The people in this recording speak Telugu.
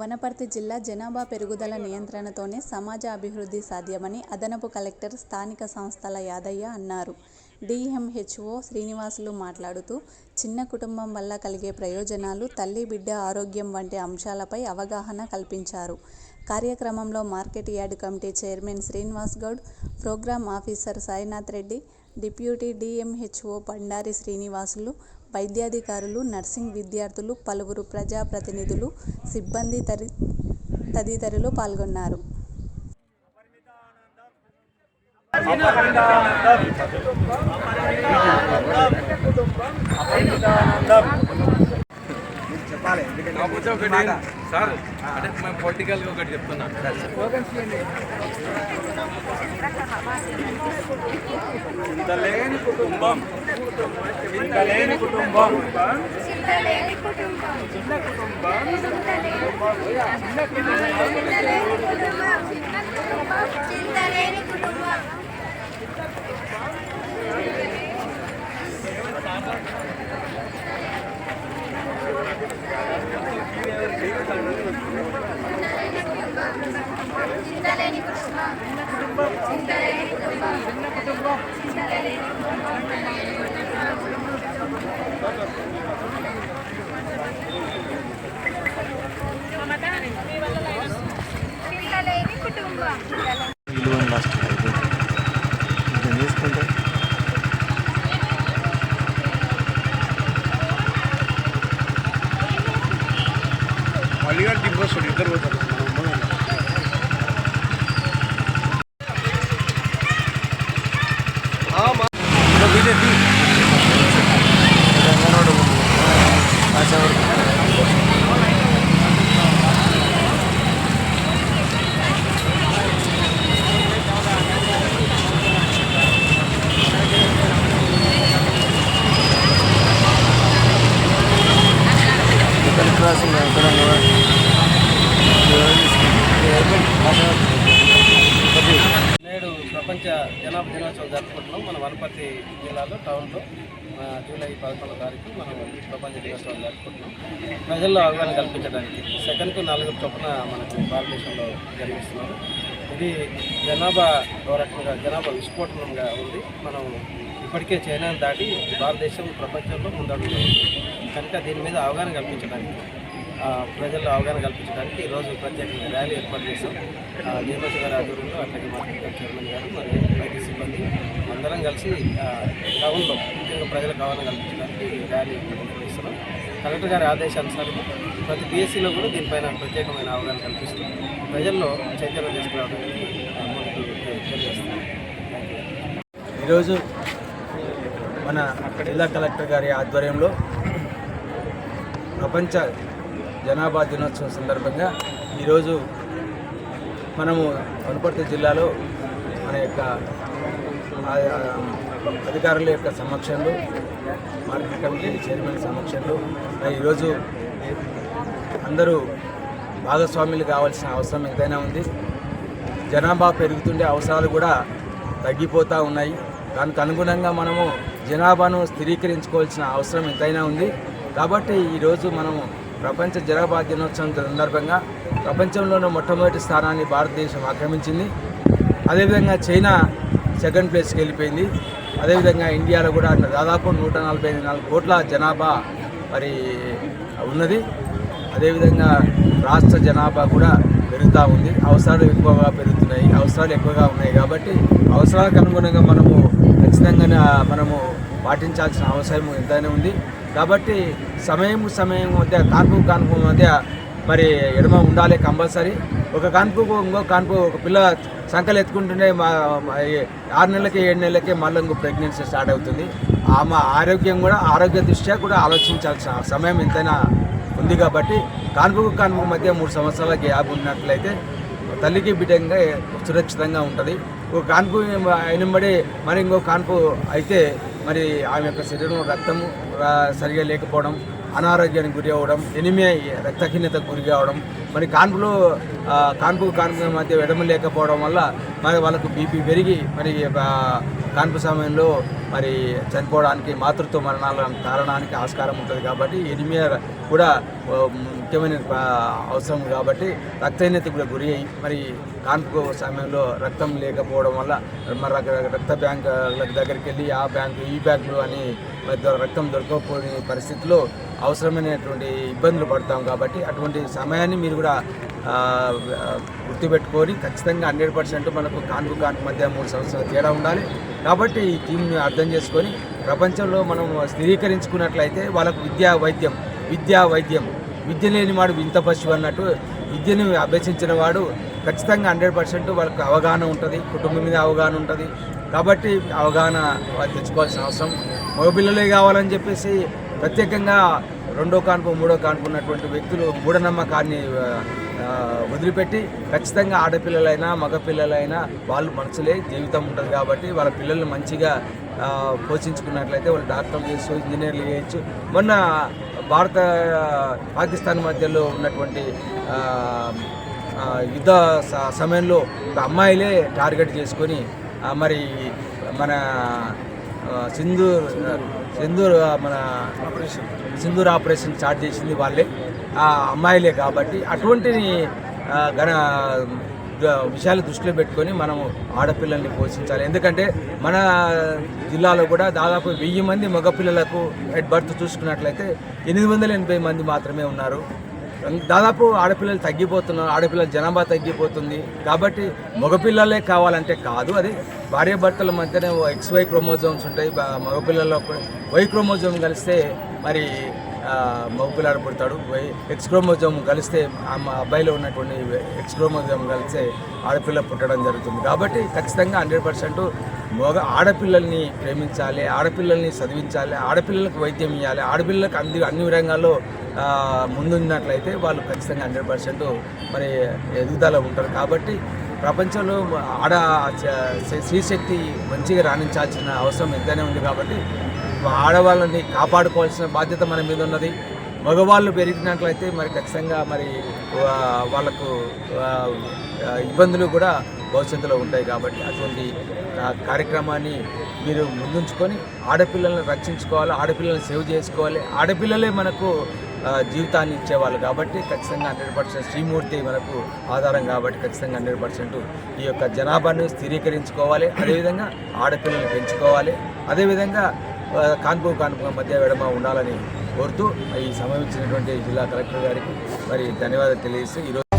వనపర్తి జిల్లా జనాభా పెరుగుదల నియంత్రణతోనే సమాజ అభివృద్ధి సాధ్యమని అదనపు కలెక్టర్ స్థానిక సంస్థల యాదయ్య అన్నారు. డిఎంహెచ్ఓ శ్రీనివాసులు మాట్లాడుతూ చిన్న కుటుంబం వల్ల కలిగే ప్రయోజనాలు, తల్లి బిడ్డ ఆరోగ్యం వంటి అంశాలపై అవగాహన కల్పించారు. కార్యక్రమంలో market yard committee chairman Srinivas Goud, program officer Sainath Reddy, deputy DMHO Bandari Srinivasulu, వైద్యాధికారులు, nursing విద్యార్థులు, పలువురు ప్రజాప్రతినిధులు, సిబ్బంది తదితరులు పాల్గొన్నారు. సార్ అంటే మేము పొలిటికల్గా ఒకటి చెప్తున్నా. చింతలేని కుటుంబం. చింతలేని కుటుంబం కుటుంబం చిన్న కుటుంబం. చింతలేని కుటుంబం. ஆமாம் వనపర్తి జిల్లాలో టౌన్లో జూలై పదకొండవ తారీఖు మనం ప్రపంచ దినోత్సవం జరుపుకుంటున్నాం. ప్రజల్లో అవగాహన కల్పించడానికి సెకండ్కు నాలుగు చొప్పున మనకు భారతదేశంలో జన్మిస్తున్నారు. ఇది జనాభా ఓ రకంగా జనాభా విస్ఫోటనంగా ఉంది. మనం ఇప్పటికే చైనాను దాటి భారతదేశం ప్రపంచంలో ముందడుగులో కనుక దీని మీద అవగాహన కల్పించడానికి ప్రజల్లో అవగాహన కల్పించడానికి ఈరోజు ప్రత్యేకంగా ర్యాలీ ఏర్పాటు చేశాం. డిఎంఎస్ గారి ఆధ్వర్యంలో అట్లాగే మార్కెట్ చైర్మన్ గారు మరియు వైద్య సిబ్బంది అందరం కలిసి టౌన్లో ముఖ్యంగా ప్రజలకు అవగాహన కల్పించడానికి ర్యాలీ నిర్వహిస్తున్నాం. కలెక్టర్ గారి ఆదేశానుసారం ప్రతి బీఎస్సీలో కూడా దీనిపైన ప్రత్యేకమైన అవగాహన కల్పిస్తూ ప్రజల్లో చైతన్యం తీసుకురావడానికి తెలియజేస్తున్నాం. ఈరోజు మన జిల్లా కలెక్టర్ గారి ఆధ్వర్యంలో ప్రపంచ జనాభా దినోత్సవం సందర్భంగా ఈరోజు మనము వనపర్తి జిల్లాలో మన యొక్క అధికారుల యొక్క సమక్షంలో మార్కెట్ కమిటీ చైర్మన్ సమక్షంలో ఈరోజు అందరూ భాగస్వాములు కావాల్సిన అవసరం ఎంతైనా ఉంది. జనాభా పెరుగుతుండే అవసరాలు కూడా తగ్గిపోతూ ఉన్నాయి. దానికి అనుగుణంగా మనము జనాభాను స్థిరీకరించుకోవాల్సిన అవసరం ఎంతైనా ఉంది. కాబట్టి ఈరోజు మనము ప్రపంచ జనాభా దినోత్సవం సందర్భంగా ప్రపంచంలోనే మొట్టమొదటి స్థానాన్ని భారతదేశం ఆక్రమించింది. అదేవిధంగా చైనా సెకండ్ ప్లేస్కి వెళ్ళిపోయింది. అదేవిధంగా ఇండియాలో కూడా దాదాపు నూట నలభై నాలుగు కోట్ల జనాభా మరి ఉన్నది. అదేవిధంగా రాష్ట్ర జనాభా కూడా పెరుగుతూ ఉంది. అవసరాలు ఎక్కువగా పెరుగుతున్నాయి. అవసరాలు ఎక్కువగా ఉన్నాయి కాబట్టి అవసరాలకు అనుగుణంగా మనము ఖచ్చితంగా మనము పాటించాల్సిన అవసరం ఎంతైనా ఉంది. కాబట్టి సమయం సమయం మధ్య కాన్పు కాన్పు మధ్య మరి ఎడమ ఉండాలి కంపల్సరీ. ఒక కాన్పు ఇంకో కాన్పు ఒక పిల్ల సంకలు ఎత్తుకుంటుంటే మా ఆరు నెలలకి ఏడు నెలలకి మళ్ళీ ఇంకో ప్రెగ్నెన్సీ స్టార్ట్ అవుతుంది. ఆమె ఆరోగ్యం కూడా ఆరోగ్య దృష్ట్యా కూడా ఆలోచించాల్సిన సమయం ఎంతైనా ఉంది కాబట్టి కాన్పుకు కాన్పుకు మధ్య మూడు సంవత్సరాల గ్యాప్ ఉన్నట్లయితే తల్లికి బిడ్డంగా సురక్షితంగా ఉంటుంది. ఒక కాన్పు అయినబడి మరి ఇంకో కాన్పు అయితే మరి ఆమె యొక్క శరీరంలో రక్తము సరిగా లేకపోవడం అనారోగ్యానికి గురి అవ్వడం ఎనిమియా రక్తహీనతకు గురి కావడం మరి కాన్పులో కాన్పు కాన్పు మధ్య ఎడమ లేకపోవడం వల్ల మరి వాళ్ళకు బీపీ పెరిగి మరి కాన్పు సమయంలో మరి చనిపోవడానికి మాతృత్వ మరణాల కారణానికి ఆస్కారం ఉంటుంది కాబట్టి ఎనిమియా కూడా ముఖ్యమైన అవసరం కాబట్టి రక్తహీనత కూడా గురి అయ్యి మరి కాన్పు సమయంలో రక్తం లేకపోవడం వల్ల మరి రక్త బ్యాంకుల దగ్గరికి వెళ్ళి ఆ బ్యాంకు ఈ బ్యాంకులు అని రక్తం దొరకకపోయే పరిస్థితిలో అవసరమైనటువంటి ఇబ్బందులు పడతాం కాబట్టి అటువంటి సమయాన్ని మీరు కూడా గుర్తుపెట్టుకొని ఖచ్చితంగా హండ్రెడ్ పర్సెంట్ మనకు కాన్పు కాన్పు మధ్య మూడు సంవత్సరాల తేడా ఉండాలి. కాబట్టి ఈ టీంని అర్థం చేసుకొని ప్రపంచంలో మనం స్థిరీకరించుకున్నట్లయితే వాళ్ళకు విద్యా వైద్యం విద్యా వైద్యం విద్య లేని వాడు వింత పశువు అన్నట్టు విద్యను అభ్యసించిన వాడు ఖచ్చితంగా హండ్రెడ్ పర్సెంట్ వాళ్ళకి అవగాహన ఉంటుంది కుటుంబం మీద అవగాహన ఉంటుంది. కాబట్టి అవగాహన తెచ్చుకోవాల్సిన అవసరం. మగపిల్లలే కావాలని చెప్పేసి ప్రత్యేకంగా రెండో కాన్పు మూడో కాన్పు ఉన్నటువంటి వ్యక్తులు మూఢనమ్మకాన్ని వదిలిపెట్టి ఖచ్చితంగా ఆడపిల్లలైనా మగపిల్లలైనా వాళ్ళు మనసులే జీవితం ఉంటుంది కాబట్టి వాళ్ళ పిల్లల్ని మంచిగా పోషించుకున్నట్లయితే వాళ్ళు డాక్టర్లు చేయొచ్చు ఇంజనీర్లు చేయొచ్చు. మొన్న భారత పాకిస్తాన్ మధ్యలో ఉన్నటువంటి యుద్ధ స- సమయంలో ఒక అమ్మాయిలే టార్గెట్ చేసుకొని మరి మన సింధూర్ సింధూర్ మన సింధూర్ ఆపరేషన్ స్టార్ట్ చేసింది వాళ్ళే. ఆ అమ్మాయిలే కాబట్టి అటువంటి ఘన విషయాలు దృష్టిలో పెట్టుకొని మనం ఆడపిల్లల్ని పోషించాలి. ఎందుకంటే మన జిల్లాలో కూడా దాదాపు వెయ్యి మంది మగపిల్లలకు ఎట్ బర్త్ చూసుకున్నట్లయితే ఎనిమిది వందల ఎనభై మంది మాత్రమే ఉన్నారు. దాదాపు ఆడపిల్లలు తగ్గిపోతున్నారు ఆడపిల్లల జనాభా తగ్గిపోతుంది. కాబట్టి మగపిల్లలే కావాలంటే కాదు అది భార్యాభర్తల మధ్యనే ఎక్స్ వై క్రోమోజోమ్స్ ఉంటాయి. మగపిల్లల్లో వై క్రోమోజోమ్ కలిస్తే మరి మగపిల్లాడు పుడతాడు. వై ఎక్స్ క్రోమోజోమ్ కలిస్తే ఆ అబ్బాయిలో ఉన్నటువంటి ఎక్స్ క్రోమోజోమ్ కలిస్తే ఆడపిల్ల పుట్టడం జరుగుతుంది. కాబట్టి ఖచ్చితంగా హండ్రెడ్ పర్సెంట్ మగ ఆడపిల్లల్ని ప్రేమించాలి ఆడపిల్లల్ని చదివించాలి ఆడపిల్లలకు వైద్యం ఇవ్వాలి ఆడపిల్లలకు అన్ని అన్ని రంగాల్లో ముందున్నట్లయితే వాళ్ళు ఖచ్చితంగా హండ్రెడ్ పర్సెంట్ మరి ఎదుగుదల ఉంటారు. కాబట్టి ప్రపంచంలో ఆడ స్త్రీశక్తి మంచిగా రాణించాల్సిన అవసరం ఎంతైనా ఉంది కాబట్టి ఆడవాళ్ళని కాపాడుకోవాల్సిన బాధ్యత మన మీద ఉన్నది. మగవాళ్ళు పెరిగినట్లయితే మరి ఖచ్చితంగా మరి వాళ్ళకు ఇబ్బందులు కూడా భవిష్యత్తులో ఉంటాయి కాబట్టి అటువంటి కార్యక్రమాన్ని మీరు ముందుంచుకొని ఆడపిల్లల్ని రక్షించుకోవాలి ఆడపిల్లల్ని సేవ్ చేసుకోవాలి. ఆడపిల్లలే మనకు జీవితాన్ని ఇచ్చేవాళ్ళు కాబట్టి ఖచ్చితంగా హండ్రెడ్ పర్సెంట్ శ్రీమూర్తి మనకు ఆధారం కాబట్టి ఖచ్చితంగా హండ్రెడ్ పర్సెంట్ ఈ యొక్క జనాభాను స్థిరీకరించుకోవాలి. అదేవిధంగా ఆడపిల్లల్ని పెంచుకోవాలి. అదేవిధంగా ఆ, కాన్పు కాన్పు మధ్య విడమ ఉండాలని కోరుతూ ఈ సమయం ఇచ్చినటువంటి జిల్లా కలెక్టర్ గారికి మరి ధన్యవాదాలు తెలియజేస్తూ ఈరోజు